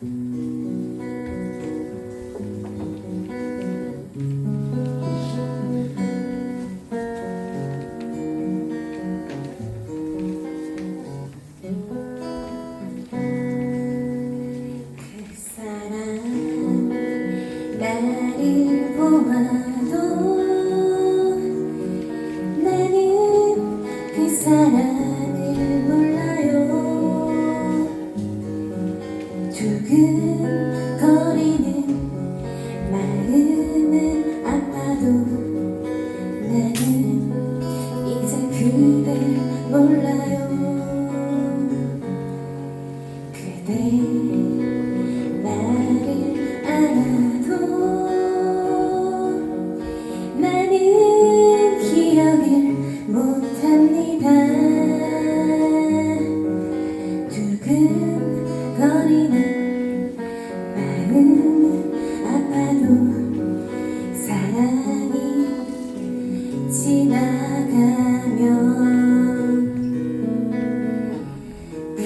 그 good.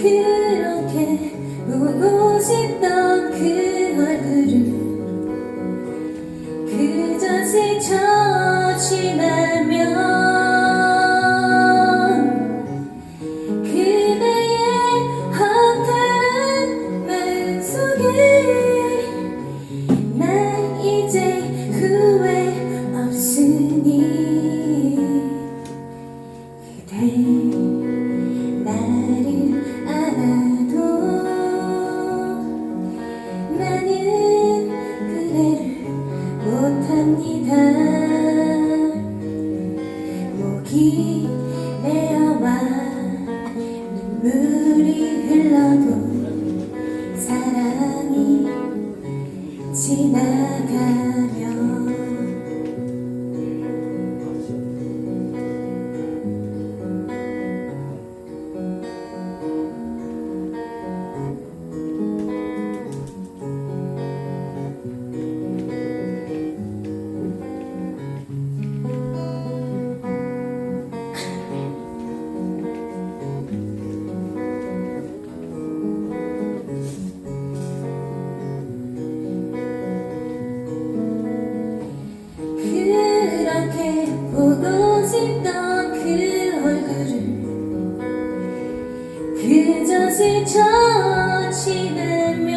그렇게 보고 싶던 그 얼굴을 그저 스쳐 지나면 그대의 허탈한 마음속에 난 이제 후회 없으니 그대 메어와 눈물이 흘러도 사랑이 지나 싶던 그 얼굴을 그저 스쳐 지나면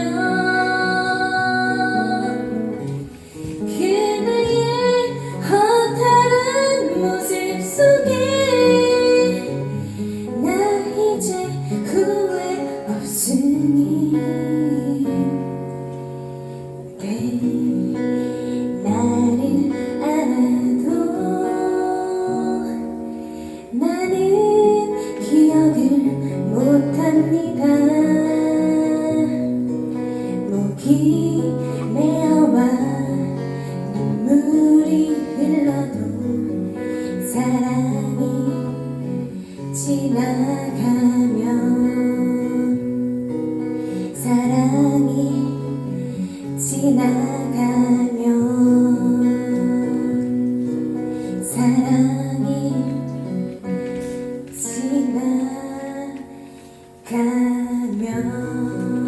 그대의 허탈한 모습 속에 나 이제 후회 없으니. 내 가면